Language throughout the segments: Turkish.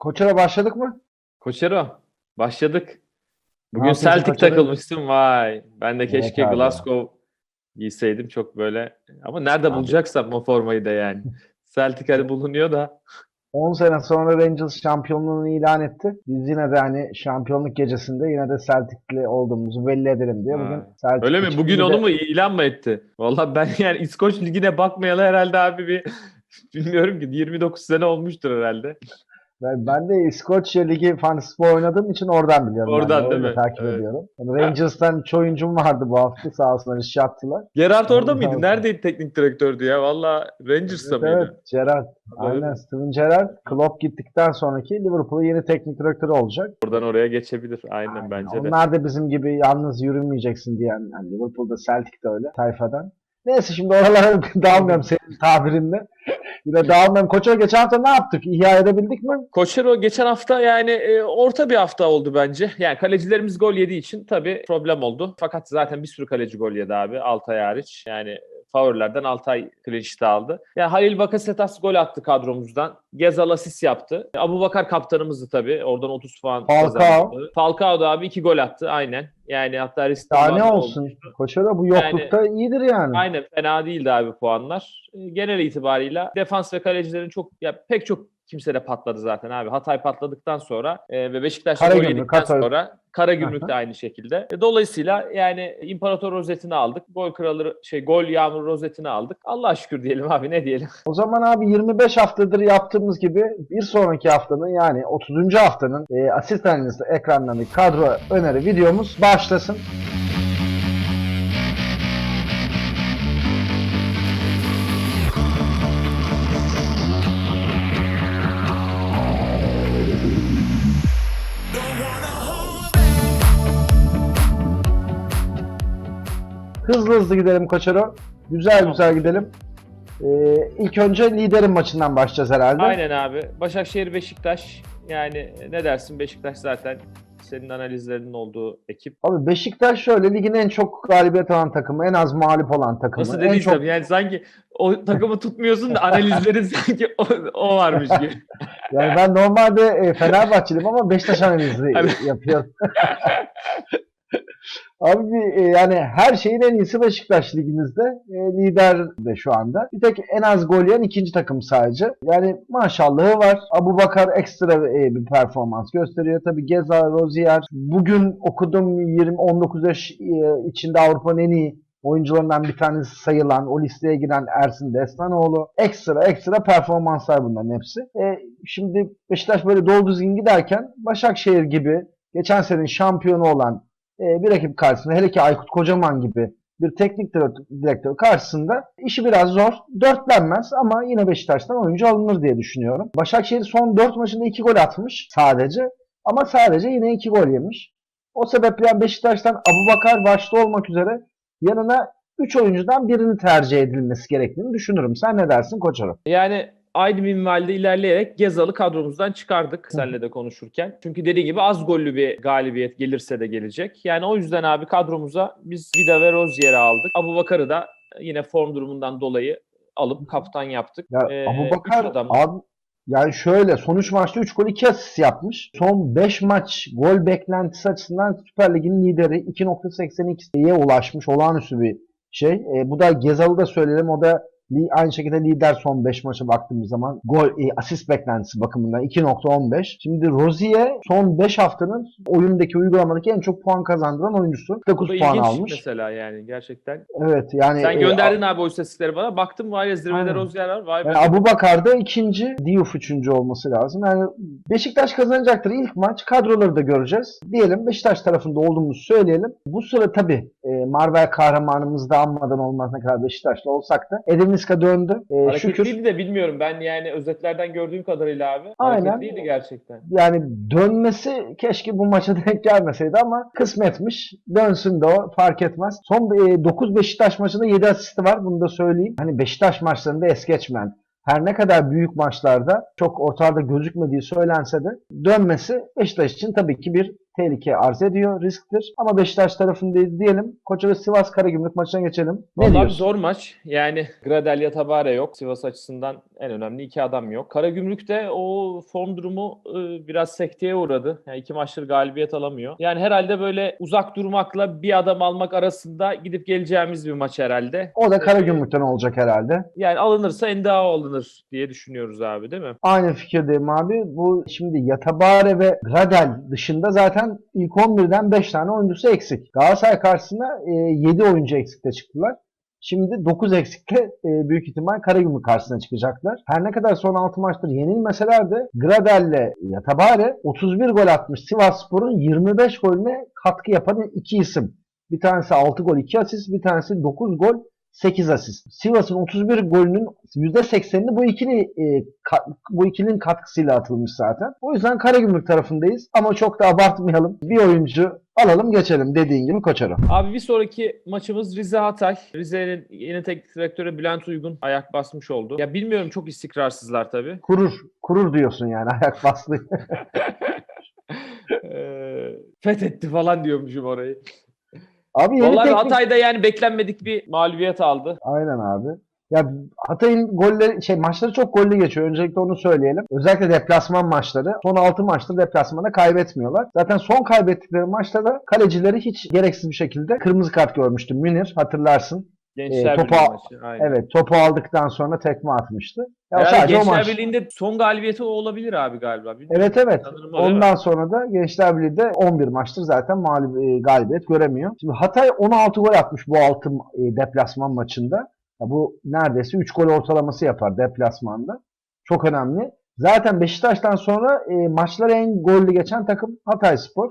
Koçera başladık mı? Koçero, başladık. Bugün Celtic Koçero? takılmışsın vay. Ben de Evet keşke abi. Glasgow giyseydim çok böyle. Ama nerede Abi. bulacaksam o formayı da yani. Celtic hani bulunuyor da. 10 sene sonra Rangers şampiyonluğunu ilan etti. Biz yine de hani şampiyonluk gecesinde yine de Celtic'li olduğumuzu belli edelim diye bugün. Celtic Öyle mi? Bugün bir onu de- mu ilan mı etti? Vallahi ben yani İskoç Ligi'ne bakmayalı herhalde abi bir bilmiyorum ki 29 sene olmuştur herhalde. Ben, ben de İskoçya Ligi Fantasy oynadığım için oradan biliyorum. Oradan yani. değil mi? takip Evet. ediyorum. Yani Rangers'tan üç oyuncum vardı bu hafta sağ olsunlar iş yaptılar. Gerard orada mıydı? Neredeydi teknik direktördü ya? Vallahi Rangers'ta Evet, mıydı? evet Gerrard. Öyle Aynen? Steven Gerrard. Klopp gittikten sonraki Liverpool'un yeni teknik direktörü olacak. Oradan oraya geçebilir. Aynen bence de. Onlar da bizim gibi yalnız yürümeyeceksin diyen. Yani Liverpool'da Celtic de öyle tayfadan. Neyse şimdi oralara dalmıyorum senin tabirinle. Yine dağılmıyorum. Koça geçen hafta ne yaptık? İhya edebildik mi? Koçero geçen hafta yani e, orta bir hafta oldu bence. Yani kalecilerimiz gol yediği için tabii problem oldu. Fakat zaten bir sürü kaleci gol yedi abi. Altay hariç. Yani favorilerden Altay sheet aldı. Yani Halil Bakasetas gol attı kadromuzdan. Gezal asist yaptı. Abu Bakar kaptanımızdı tabii. Oradan 30 puan Falcao. kazandı. Falcao da abi iki gol attı. Aynen. Yani hatta Daha ne olsun? olmuştu. Koça da bu yoklukta iyidir yani. Aynen fena değildi abi puanlar. Genel itibarıyla defans ve kalecilerin çok ya pek çok kimse de patladı zaten abi. Hatay patladıktan sonra e, ve Beşiktaş'ta gol yedikten sonra Karagümrük de aynı şekilde. E, Dolayısıyla yani İmparator rozetini aldık. Gol kralı şey gol yağmur rozetini aldık. Allah'a şükür diyelim abi ne diyelim. O zaman abi 25 haftadır yaptığımız gibi bir sonraki haftanın yani 30. haftanın e, asist analizi ekranlarındaki kadro öneri videomuz başlasın. Hızlı hızlı gidelim Koçero. Güzel güzel gidelim. Ee, ilk önce liderin maçından başlayacağız herhalde. Aynen abi. Başakşehir Beşiktaş yani ne dersin Beşiktaş zaten senin analizlerinin olduğu ekip. Abi Beşiktaş şöyle ligin en çok galibiyet alan takımı, en az mağlup olan takımı. Nasıl dediğin çok tabii yani sanki o takımı tutmuyorsun da analizlerin sanki o, o varmış gibi. yani ben normalde e, Fenerbahçeliyim ama Beşiktaş analizi Hani- yapıyorum. Abi bir, e, yani her şeyin en iyisi Beşiktaş ligimizde. E, lider de şu anda. Bir tek en az gol yiyen ikinci takım sadece. Yani maşallahı var. Abu Bakar ekstra e, bir performans gösteriyor. Tabii Geza, Rozier. Bugün okudum 20 19 yaş e, içinde Avrupa'nın en iyi oyuncularından bir tanesi sayılan, o listeye giren Ersin Destanoğlu. Ekstra ekstra performanslar bunların hepsi. E, şimdi Beşiktaş böyle dolu düzgün giderken Başakşehir gibi geçen senenin şampiyonu olan bir rakip karşısında hele ki Aykut Kocaman gibi bir teknik direktör, karşısında işi biraz zor. Dörtlenmez ama yine Beşiktaş'tan oyuncu alınır diye düşünüyorum. Başakşehir son 4 maçında 2 gol atmış sadece. Ama sadece yine 2 gol yemiş. O sebeple Beşiktaş'tan Abubakar başta olmak üzere yanına 3 oyuncudan birini tercih edilmesi gerektiğini düşünürüm. Sen ne dersin Koçarım? Yani aynı minvalde ilerleyerek Gezal'ı kadromuzdan çıkardık senle de konuşurken. Çünkü dediği gibi az gollü bir galibiyet gelirse de gelecek. Yani o yüzden abi kadromuza biz Vida ve Rozier'i aldık. Abu Bakar'ı da yine form durumundan dolayı alıp kaptan yaptık. Ya Ee, Abubakar üç adam- abi yani şöyle son 3 maçta 3 gol 2 asist yapmış. Son 5 maç gol beklentisi açısından Süper Lig'in lideri 2.82'ye ulaşmış. Olağanüstü bir şey. E, bu da Gezal'ı da söyleyelim. O da aynı şekilde lider son 5 maça baktığımız zaman gol e, asist beklentisi bakımından 2.15. Şimdi Rozier son 5 haftanın oyundaki uygulamadaki en çok puan kazandıran oyuncusu. Bu 9 da puan almış. mesela yani gerçekten. Evet yani Sen e, gönderdin abi o istatistikleri bana. Baktım vay ya zirvede. Rozier var. Vay. Yani Abu Bakar da ikinci, Diouf üçüncü olması lazım. Yani Beşiktaş kazanacaktır ilk maç. Kadroları da göreceğiz. Diyelim Beşiktaş tarafında olduğumuzu söyleyelim. Bu sıra tabii e, Marvel kahramanımızı da anmadan olmaz ne kadar Beşiktaşlı olsak da Edin Niska döndü. E, şükür. Hareketliydi de bilmiyorum. Ben yani özetlerden gördüğüm kadarıyla abi. Aynen. Hareketliydi gerçekten. Yani dönmesi keşke bu maça denk gelmeseydi ama kısmetmiş. Dönsün de o fark etmez. Son 9 Beşiktaş maçında 7 asisti var. Bunu da söyleyeyim. Hani Beşiktaş maçlarında es geçmeyen her ne kadar büyük maçlarda çok ortada gözükmediği söylense de dönmesi Beşiktaş için tabii ki bir tehlike arz ediyor, risktir. Ama Beşiktaş tarafındayız diyelim. Koça ve Sivas Karagümrük maçına geçelim. Ne Vallahi diyorsun? zor maç. Yani Gradel Yatabare yok. Sivas açısından en önemli iki adam yok. Karagümrük'te o form durumu e, biraz sekteye uğradı. Yani iki maçtır galibiyet alamıyor. Yani herhalde böyle uzak durmakla bir adam almak arasında gidip geleceğimiz bir maç herhalde. O da Karagümrük'ten olacak herhalde. Yani alınırsa Endao alınır diye düşünüyoruz abi değil mi? Aynı fikirdeyim abi. Bu şimdi Yatabare ve Gradel dışında zaten ilk 11'den 5 tane oyuncusu eksik. Galatasaray karşısında e, 7 oyuncu eksikte çıktılar. Şimdi 9 eksikte e, büyük ihtimal Karagümrük karşısına çıkacaklar. Her ne kadar son 6 maçtır yenilmeseler de Gradel'le Yatabare 31 gol atmış Sivasspor'un 25 golüne katkı yapan iki isim. Bir tanesi 6 gol 2 asist, bir tanesi 9 gol 8 asist. Sivas'ın 31 golünün %80'ini bu ikili e, ka- bu ikilinin katkısıyla atılmış zaten. O yüzden Karagümrük tarafındayız ama çok da abartmayalım. Bir oyuncu alalım geçelim dediğin gibi Koçar'a. Abi bir sonraki maçımız Rize Hatay. Rize'nin yeni teknik direktörü Bülent Uygun ayak basmış oldu. Ya bilmiyorum çok istikrarsızlar tabii. Kurur, kurur diyorsun yani ayak bastı. Ee, fethetti falan diyormuşum orayı. Abi yeni Vallahi teknik... Hatay'da yani beklenmedik bir mağlubiyet aldı. Aynen abi. Ya Hatay'ın golleri şey maçları çok gollü geçiyor. Öncelikle onu söyleyelim. Özellikle deplasman maçları. Son 6 maçta deplasmanda kaybetmiyorlar. Zaten son kaybettikleri maçta da kalecileri hiç gereksiz bir şekilde kırmızı kart görmüştü. Münir hatırlarsın. Gençler Ee, topu maçı. Aynen. Evet topu aldıktan sonra tekme atmıştı. Ya Herhalde sadece Gençler. Birliği'nde son galibiyeti o olabilir abi galiba. Bilmiyorum. Evet evet. Sanırım o değil mi? Ondan sonra da Gençler Birliği'de 11 maçtır zaten mağlup, e, galibiyet göremiyor. Şimdi Hatay 16 gol atmış bu 6 deplasman maçında. Ya bu neredeyse 3 gol ortalaması yapar deplasmanda. Çok önemli. Zaten Beşiktaş'tan sonra e, maçları en gollü geçen takım Hatay Spor.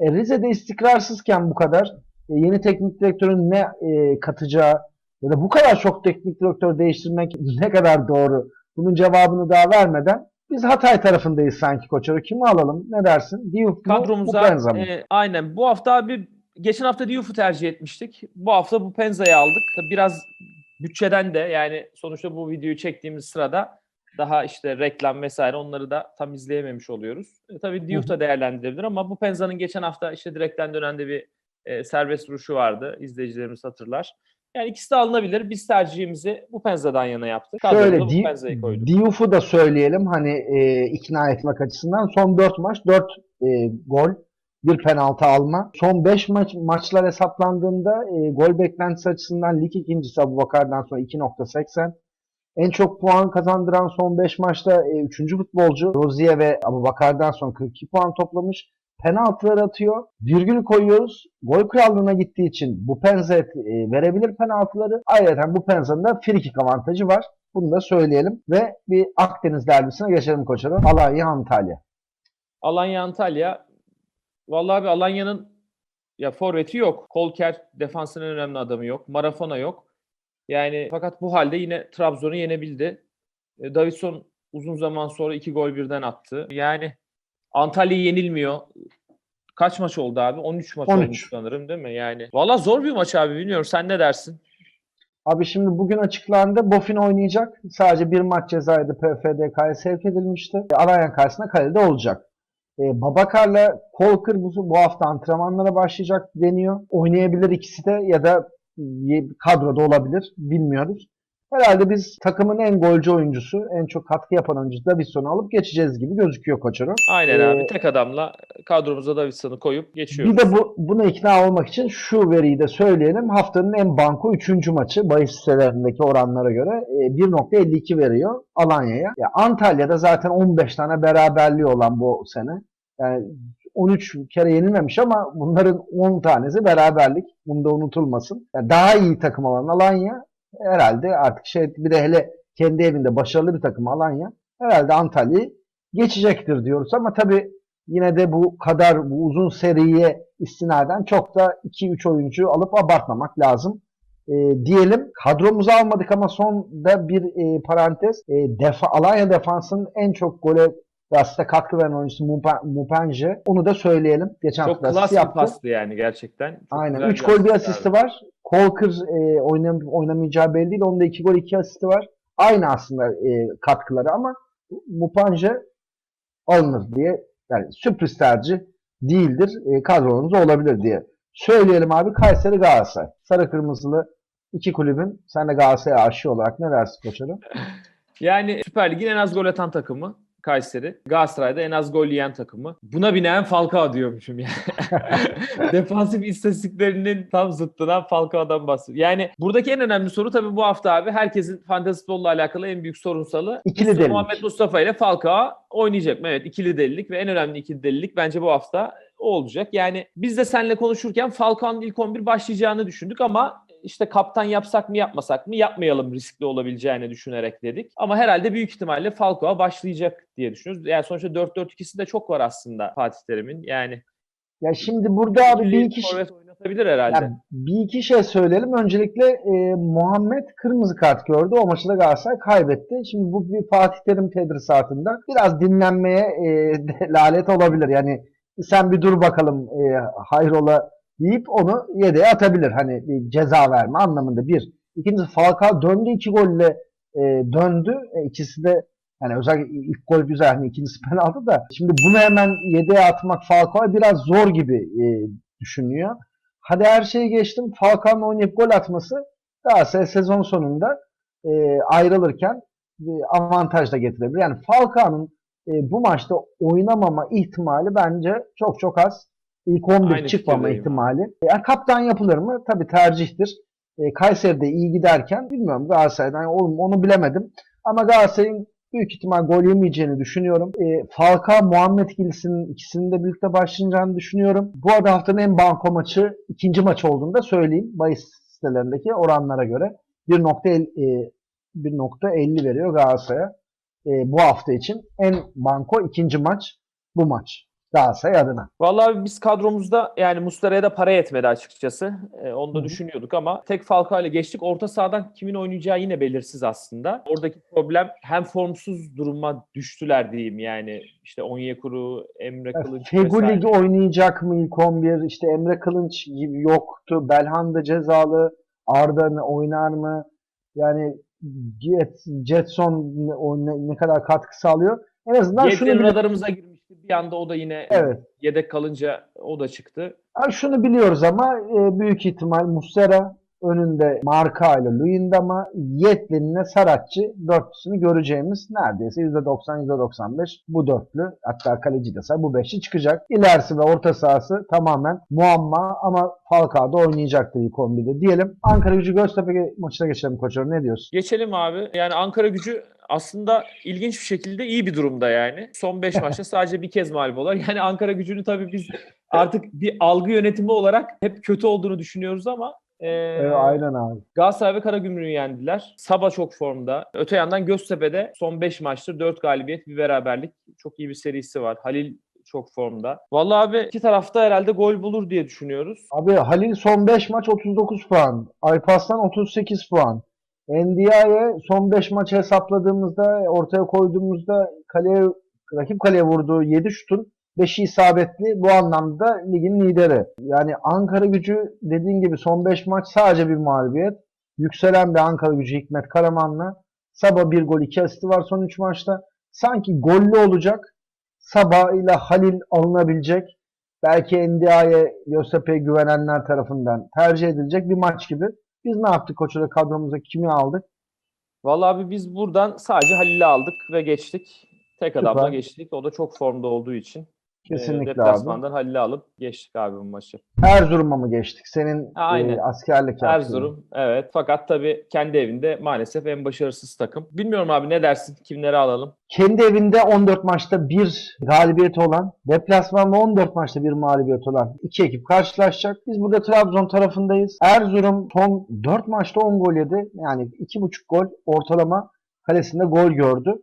E, Rize'de istikrarsızken bu kadar e, yeni teknik direktörün ne e, katacağı ya da bu kadar çok teknik direktör değiştirmek ne kadar doğru? Bunun cevabını daha vermeden biz Hatay tarafındayız sanki Koçar'ı. Kimi alalım? Ne dersin? Diouf mu? Kadromuza Bupenza mı? e, aynen bu hafta abi geçen hafta Diouf'u tercih etmiştik. Bu hafta bu Penza'yı aldık. Biraz bütçeden de yani sonuçta bu videoyu çektiğimiz sırada daha işte reklam vesaire onları da tam izleyememiş oluyoruz. E, tabii Diouf da değerlendirilebilir ama bu Penza'nın geçen hafta işte direkten dönende bir e, serbest vuruşu vardı. İzleyicilerimiz hatırlar. Yani ikisi de alınabilir. Biz tercihimizi bu Penza'dan yana yaptık. Şöyle Di-. Diouf'u da söyleyelim hani e, ikna etmek açısından. Son 4 maç 4 e, gol, bir penaltı alma. Son 5 maç maçlar hesaplandığında e, gol beklentisi açısından lig ikincisi Abubakar'dan sonra 2.80. En çok puan kazandıran son 5 maçta 3. futbolcu Rozier ve Abubakar'dan sonra 42 puan toplamış. Penaltılar atıyor. Virgül koyuyoruz. Gol krallığına gittiği için bu penza e, verebilir penaltıları. Ayrıca bu penzanın da free kick avantajı var. Bunu da söyleyelim. Ve bir Akdeniz derbisine geçelim koçarım. Alanya Antalya. Alanya Antalya. Vallahi abi Alanya'nın ya forveti yok. Kolker defansının önemli adamı yok. Marafona yok. Yani fakat bu halde yine Trabzon'u yenebildi. E, Davidson uzun zaman sonra iki gol birden attı. Yani Antalya yenilmiyor. Kaç maç oldu abi? 13 maç 13. olmuş sanırım değil mi? Yani valla zor bir maç abi bilmiyorum. Sen ne dersin? Abi şimdi bugün açıklandı. Bofin oynayacak. Sadece bir maç cezaydı PFDK'ya sevk edilmişti. E, Alanya karşısında kalede olacak. E, Babakar'la Kolkır bu, bu hafta antrenmanlara başlayacak deniyor. Oynayabilir ikisi de ya da kadroda olabilir. Bilmiyoruz. Herhalde biz takımın en golcü oyuncusu, en çok katkı yapan oyuncusu Davidson'u alıp geçeceğiz gibi gözüküyor Koçero. Aynen Ee, abi. Tek adamla kadromuza Davidson'u koyup geçiyoruz. Bir de bu, buna ikna olmak için şu veriyi de söyleyelim. Haftanın en banko 3. maçı bahis sitelerindeki oranlara göre e, 1.52 veriyor Alanya'ya. Ya Antalya'da zaten 15 tane beraberliği olan bu sene. Yani 13 kere yenilmemiş ama bunların 10 tanesi beraberlik. Bunu da unutulmasın. Yani daha iyi takım olan Alanya herhalde artık şey bir de hele kendi evinde başarılı bir takım Alanya herhalde Antalya'yı geçecektir diyoruz ama tabii yine de bu kadar bu uzun seriye istinaden çok da 2-3 oyuncu alıp abartmamak lazım. E, diyelim kadromuzu almadık ama son da bir e, parantez e, defa, Alanya defansının en çok gole ve aslında katkı veren oyuncusu Mupa- Mupanje. Onu da söyleyelim. Geçen Çok klas asist bir yaptı. pastı yani gerçekten. Çok Aynen. güzel 3 gol bir asist asisti abi. var. Kolkır e, oynam- oynamayacağı belli değil. Onda 2 gol 2 asisti var. Aynı aslında e, katkıları ama Mupanje alınır diye yani sürpriz tercih değildir. E, kadronuzda olabilir diye. Söyleyelim abi Kayseri Galatasaray. Sarı kırmızılı iki kulübün sen de Galatasaray'a aşı olarak ne dersin koçarım? Yani Süper Lig'in en az gol atan takımı Kayseri. Galatasaray'da en az gol yiyen takımı. Buna binaen Falcao diyormuşum yani. Defansif istatistiklerinin tam zıttına Falcao'dan bahsediyor. Yani buradaki en önemli soru tabii bu hafta abi herkesin fantasy futbolla alakalı en büyük sorunsalı. İkili delilik. Muhammed Mustafa ile Falcao oynayacak mı? Evet ikili delilik ve en önemli ikili delilik bence bu hafta o olacak. Yani biz de seninle konuşurken Falcao'nun ilk 11 başlayacağını düşündük ama işte kaptan yapsak mı yapmasak mı yapmayalım riskli olabileceğini düşünerek dedik. Ama herhalde büyük ihtimalle Falcao başlayacak diye düşünüyoruz. Yani sonuçta 4-4-2'si de çok var aslında Fatih Terim'in. Yani Ya şimdi burada abi bir iki, forvet oynatabilir herhalde. yani bir iki şey söyleyelim. Öncelikle e, Muhammed kırmızı kart gördü. O maçı da Galatasaray kaybetti. Şimdi bu bir Fatih Terim tedrisatında biraz dinlenmeye e, lalet olabilir. Yani sen bir dur bakalım e, hayrola deyip onu yedeğe atabilir. Hani bir ceza verme anlamında bir. İkincisi Falcao döndü iki golle e, döndü. E, ikisi de yani özellikle ilk gol güzel hani ikincisi penaltı da şimdi bunu hemen yedeğe atmak Falcao'ya biraz zor gibi e, düşünüyor. Hadi her şeyi geçtim. Falcao'nun oynayıp gol atması Galatasaray sezon sonunda e, ayrılırken bir avantaj da getirebilir. Yani Falcao'nun e, bu maçta oynamama ihtimali bence çok çok az. İlk 11 Aynı çıkmama ihtimali. Yani kaptan yapılır mı? Tabii tercihtir. E, Kayseri'de iyi giderken bilmiyorum Galatasaray'dan yani onu, onu bilemedim. Ama Galatasaray'ın büyük ihtimal gol yemeyeceğini düşünüyorum. E, Falcao, Muhammed ikilisinin ikisinin de birlikte başlayacağını düşünüyorum. Bu arada haftanın en banko maçı ikinci maç olduğunu da söyleyeyim. Bahis sitelerindeki oranlara göre 1.50 e, 1.50 veriyor Galatasaray'a. E, bu hafta için en banko ikinci maç bu maç. Galatasaray adına. Vallahi biz kadromuzda yani Muslera'ya da para yetmedi açıkçası. Ee, onu da Hı hı. düşünüyorduk ama tek Falcao ile geçtik. Orta sahadan kimin oynayacağı yine belirsiz aslında. Oradaki problem hem formsuz duruma düştüler diyeyim yani. işte Onyekuru, Emre Kılıç Feguli oynayacak mı ilk 11? İşte Emre Kılınç gibi yoktu. Belhanda cezalı. Arda oynar mı? Yani Jet, Jetson ne, ne, kadar katkı sağlıyor? En azından şunu Yedlin bili- radarımıza girmişti. Bir anda o da yine Evet. yedek kalınca o da çıktı. Ha, şunu biliyoruz ama e, büyük ihtimal Muslera önünde Marka ile Luyendama, Yetlin'le Saratçı dörtlüsünü göreceğimiz neredeyse %90 %95 bu dörtlü hatta kaleci de say bu beşli çıkacak. İlerisi ve orta sahası tamamen muamma ama Falcao da oynayacaktır ilk 11'de diyelim. Ankara gücü Göztepe maçına geçelim koçum ne diyorsun? Geçelim abi. Yani Ankara gücü aslında ilginç bir şekilde iyi bir durumda yani. Son 5 maçta sadece bir kez mağlup olan. Yani Ankara gücünü tabii biz artık bir algı yönetimi olarak hep kötü olduğunu düşünüyoruz ama e, Evet, aynen abi. Galatasaray ve Karagümrük'ü yendiler. Saba çok formda. Öte yandan Göztepe'de son 5 maçtır 4 galibiyet, bir beraberlik. Çok iyi bir serisi var. Halil çok formda. Vallahi abi iki tarafta herhalde gol bulur diye düşünüyoruz. Abi Halil son 5 maç 39 puan. Alparslan 38 puan. Ndiaye son 5 maç hesapladığımızda, ortaya koyduğumuzda kaleye, rakip kaleye vurduğu 7 şutun 5'i isabetli. Bu anlamda ligin lideri. Yani Ankara gücü dediğin gibi son 5 maç sadece bir mağlubiyet. Yükselen bir Ankara gücü Hikmet Karaman'la. Sabah 1 gol 2 asisti var son 3 maçta. Sanki gollü olacak. Sabah ile Halil alınabilecek belki Ndiaye Göztepe'ye güvenenler tarafından tercih edilecek bir maç gibi. Biz ne yaptık koçada kadromuza kimi aldık? Vallahi abi biz buradan sadece Halil'i aldık ve geçtik. Tek adamla geçtik. O da çok formda olduğu için. Kesinlikle e, abi. Halil'i alıp geçtik abi bu maçı. Erzurum'a mı geçtik? Senin Aynen. e, askerlik yaptığın. Erzurum evet. Fakat tabii kendi evinde maalesef en başarısız takım. Bilmiyorum abi ne dersin? Kimleri alalım? Kendi evinde 14 maçta bir galibiyeti olan, deplasmanda 14 maçta bir mağlubiyet olan iki ekip karşılaşacak. Biz burada Trabzon tarafındayız. Erzurum son 4 maçta 10 gol yedi. Yani 2,5 gol ortalama kalesinde gol gördü.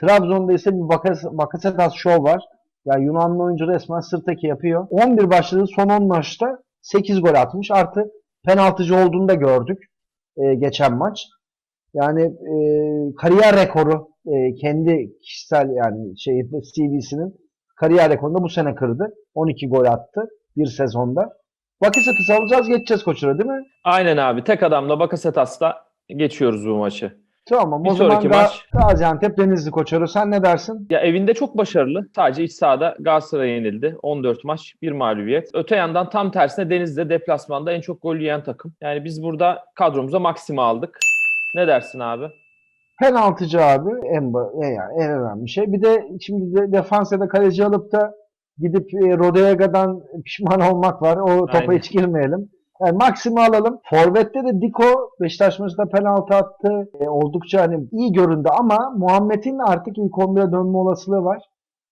Trabzon'da ise bir Bakas- Bakasetas Show var. Yani Yunanlı oyuncu resmen sırt eki yapıyor. 11 başladığı son 10 maçta 8 gol atmış. Artı penaltıcı olduğunu da gördük e, geçen maç. Yani e, kariyer rekoru e, kendi kişisel yani şey CV'sinin kariyer rekorunu bu sene kırdı. 12 gol attı bir sezonda. Bakasetas'ı alacağız geçeceğiz koçura değil mi? Aynen abi. Tek adamla Bakasetas'la geçiyoruz bu maçı. Tamam Bir o zaman sonraki Ga- maç. Gaziantep Denizli Koçarı sen ne dersin? Ya evinde çok başarılı. Sadece iç sahada Galatasaray'a yenildi. 14 maç, 1 mağlubiyet. Öte yandan tam tersine Denizli'de deplasmanda en çok gol yiyen takım. Yani biz burada kadromuza maksima aldık. Ne dersin abi? Penaltıcı abi en, en, yani en önemli şey. Bir de şimdi de defans ya da kaleci alıp da gidip e, Rodega'dan pişman olmak var. O topa Aynen. hiç girmeyelim. Yani maksimi alalım. Forvet'te de Diko Beşiktaş maçında penaltı attı. E, oldukça hani iyi göründü ama Muhammed'in artık ilk 11'e dönme olasılığı var.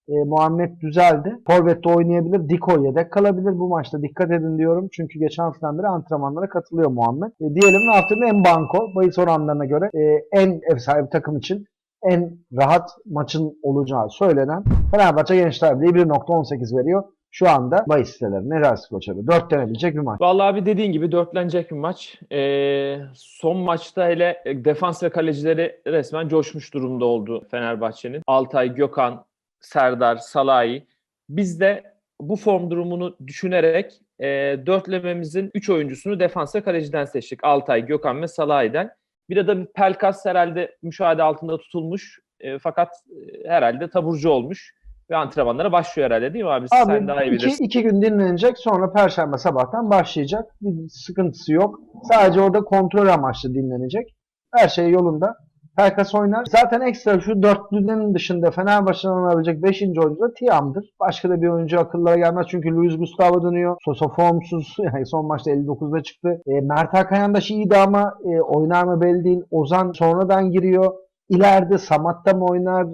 E, Muhammed düzeldi. Forvet'te oynayabilir. Diko yedek kalabilir bu maçta. Dikkat edin diyorum. Çünkü geçen haftadan beri antrenmanlara katılıyor Muhammed. E, diyelim haftanın en banko bahis oranlarına göre e, en ev sahibi takım için en rahat maçın olacağı söylenen Fenerbahçe Gençler Birliği 1.18 veriyor. Şu anda bahis siteleri. Ne dersin koçarı? 4 denebilecek bir maç. Vallahi abi dediğin gibi dörtlenecek bir maç. Ee, son maçta hele e, defans ve kalecileri resmen coşmuş durumda oldu Fenerbahçe'nin. Altay, Gökhan, Serdar, Salahi. Biz de bu form durumunu düşünerek e, dörtlememizin 3 oyuncusunu defans ve kaleciden seçtik. Altay, Gökhan ve Salahi'den. Bir de bir Pelkas herhalde müşahede altında tutulmuş. E, fakat e, herhalde taburcu olmuş. Ve antrenmanlara başlıyor herhalde değil mi abi? Sen Abi daha iyi iki, bilirsin. iki gün dinlenecek sonra Perşembe sabahtan başlayacak. Bir sıkıntısı yok. Sadece orada kontrol amaçlı dinlenecek. Her şey yolunda. Pelkas oynar. Zaten ekstra şu dörtlünün dışında Fenerbahçe'den alabilecek 5. oyuncu da Tiam'dır. Başka da bir oyuncu akıllara gelmez. Çünkü Luis Gustavo dönüyor. Sosa formsuz. Yani son maçta 59'da çıktı. E, Mert Hakan Yandaş iyiydi ama e, oynar mı belli değil. Ozan sonradan giriyor. İleride Samat'ta mı oynar?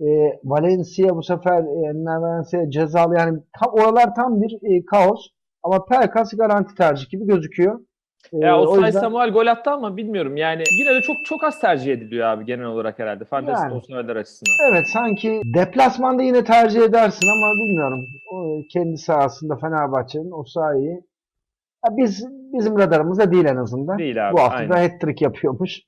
E, Valencia bu sefer e, Valencia cezalı yani tam, oralar tam bir e, kaos. Ama Pelkas garanti tercih gibi gözüküyor. E, Ya Osay yüzden- Samuel gol attı ama bilmiyorum yani yine de çok çok az tercih ediliyor abi genel olarak herhalde. Fantezi Yani. Osayi'ler açısından. Evet sanki deplasmanda yine tercih edersin ama bilmiyorum. O kendi sahasında Fenerbahçe'nin o sahayı Ya biz bizim radarımızda değil en azından. Değil abi. Bu hafta da hat-trick yapıyormuş.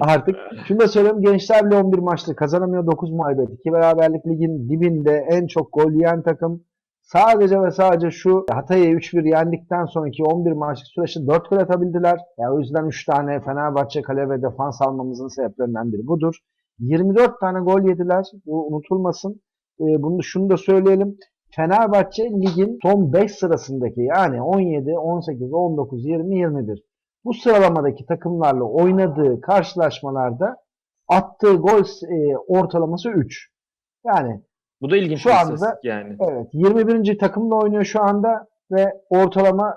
Artık şunu da söyleyeyim Gençler bile 11 maçtır kazanamıyor 9 mağlubiyet. İki beraberlik ligin dibinde en çok gol yiyen takım. Sadece ve sadece şu Hatay'ı 3-1 yendikten sonraki 11 maçlık süreçte 4 gol atabildiler. Yani o yüzden 3 tane Fenerbahçe kale ve defans almamızın sebeplerinden biri budur. 24 tane gol yediler. Bu unutulmasın. Ee, bunu şunu da söyleyelim. Fenerbahçe ligin son 5 sırasındaki yani 17, 18, 19, 20, 21 bu sıralamadaki takımlarla oynadığı karşılaşmalarda attığı gol e, ortalaması 3. Yani Bu da ilginç Şu bir anda- yani. evet 21. takımla oynuyor şu anda ve ortalama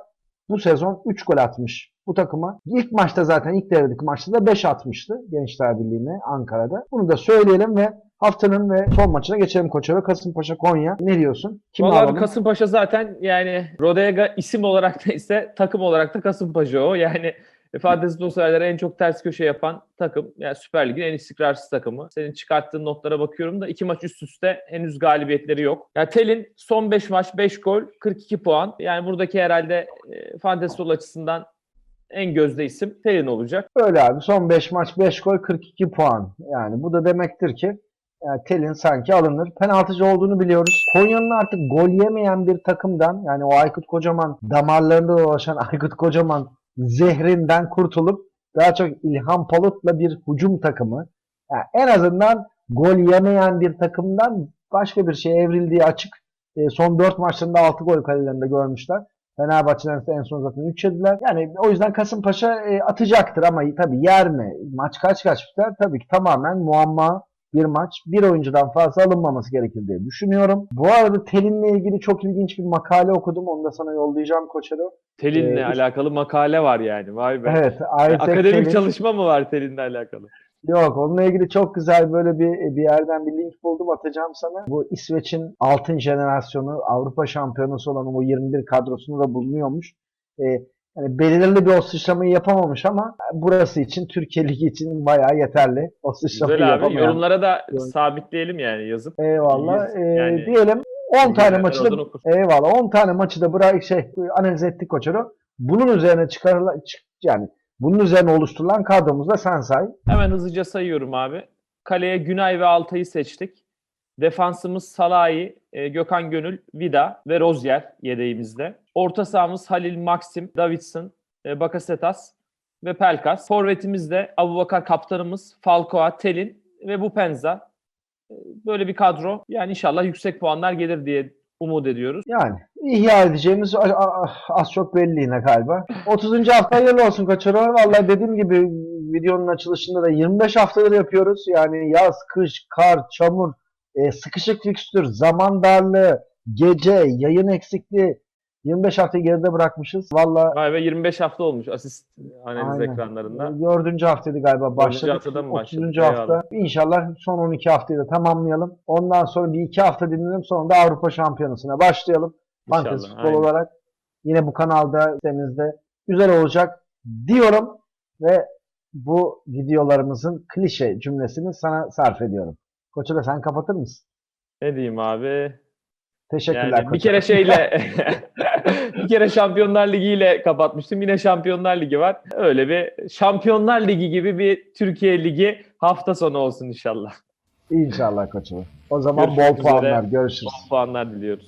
bu sezon 3 gol atmış bu takıma. İlk maçta zaten ilk devredeki maçta da 5 atmıştı Gençler Birliği'ne Ankara'da. Bunu da söyleyelim ve haftanın ve son maçına geçelim Koçar'a. Kasımpaşa Konya. Ne diyorsun? Kim Vallahi alalım? Kasımpaşa zaten yani Rodega isim olarak da ise takım olarak da Kasımpaşa o. Yani Fantezi Osayi'lere en çok ters köşe yapan takım. Yani Süper Lig'in en istikrarsız takımı. Senin çıkarttığın notlara bakıyorum da iki maç üst üste henüz galibiyetleri yok. Yani Tel'in son 5 maç 5 gol 42 puan. Yani buradaki herhalde e, Fantezi açısından en gözde isim Tel'in olacak. Öyle abi. Son 5 maç 5 gol 42 puan. Yani bu da demektir ki yani Tel'in sanki alınır. Penaltıcı olduğunu biliyoruz. Konya'nın artık gol yemeyen bir takımdan yani o Aykut Kocaman damarlarında dolaşan Aykut Kocaman zehrinden kurtulup daha çok İlhan Palut'la bir hücum takımı. Yani en azından gol yemeyen bir takımdan başka bir şeye evrildiği açık. E, son 4 maçlarında 6 gol kalelerinde görmüşler. Fenerbahçe'den ise en son zaten 3 yediler. Yani o yüzden Kasımpaşa e, atacaktır ama tabii yer mi? Maç kaç kaç biter? Tabii ki tamamen muamma bir maç. Bir oyuncudan fazla alınmaması gerekir diye düşünüyorum. Bu arada Telin'le ilgili çok ilginç bir makale okudum. Onu da sana yollayacağım Koçero. Telin'le Ee, alakalı makale var yani. Vay be. Evet. Isaac Akademik Telin. çalışma mı var Telin'le alakalı? Yok onunla ilgili çok güzel böyle bir bir yerden bir link buldum atacağım sana. Bu İsveç'in altın jenerasyonu Avrupa şampiyonası olan o 21 kadrosunda da bulunuyormuş. Ee, yani belirli bir o sıçramayı yapamamış ama burası için Türkiye Ligi için bayağı yeterli. O sıçramayı Güzel abi. Yorumlara da Evet. sabitleyelim yani yazıp. Eyvallah. Ee, Yani- diyelim 10 tane maçı da eyvallah 10 tane maçı da bırak şey analiz ettik koçero. Bunun üzerine çıkarılan çık- yani bunun üzerine oluşturulan kadromuzda sen say. Hemen hızlıca sayıyorum abi. Kaleye Günay ve Altay'ı seçtik. Defansımız Salahi, e, Gökhan Gönül, Vida ve Rozier yedeğimizde. Orta sahamız Halil Maxim, Davidson, e, Bakasetas ve Pelkas. Forvetimiz de Abubakar kaptanımız, Falcao, Telin ve Bupenza. E, Böyle bir kadro. Yani inşallah yüksek puanlar gelir diye umut ediyoruz. Yani ihya edeceğimiz az çok belli yine galiba. 30. hafta hayırlı olsun Koçero. Vallahi dediğim gibi videonun açılışında da 25 haftadır yapıyoruz. Yani yaz, kış, kar, çamur, e, sıkışık fikstür, zaman darlığı, gece, yayın eksikliği 25 haftayı geride bırakmışız. Vallahi Vay be 25 hafta olmuş asist analiz Aynen. ekranlarında. Dördüncü haftaydı galiba başladık. haftadan mı 30. başladık? hafta. İnşallah son 12 haftayı da tamamlayalım. Ondan sonra bir iki hafta dinlenelim. Sonra da Avrupa Şampiyonası'na başlayalım. Fantezi futbol aynen. olarak. Yine bu kanalda sitemizde güzel olacak diyorum ve bu videolarımızın klişe cümlesini sana sarf ediyorum. Koçum sen kapatır mısın? Ne diyeyim abi? Teşekkürler Yani bir kere şeyle bir kere Şampiyonlar Ligi ile kapatmıştım. Yine Şampiyonlar Ligi var. Öyle bir Şampiyonlar Ligi gibi bir Türkiye Ligi hafta sonu olsun inşallah. İnşallah koçum. O zaman Görüşmek bol puanlar. üzere. Görüşürüz. Bol puanlar diliyoruz.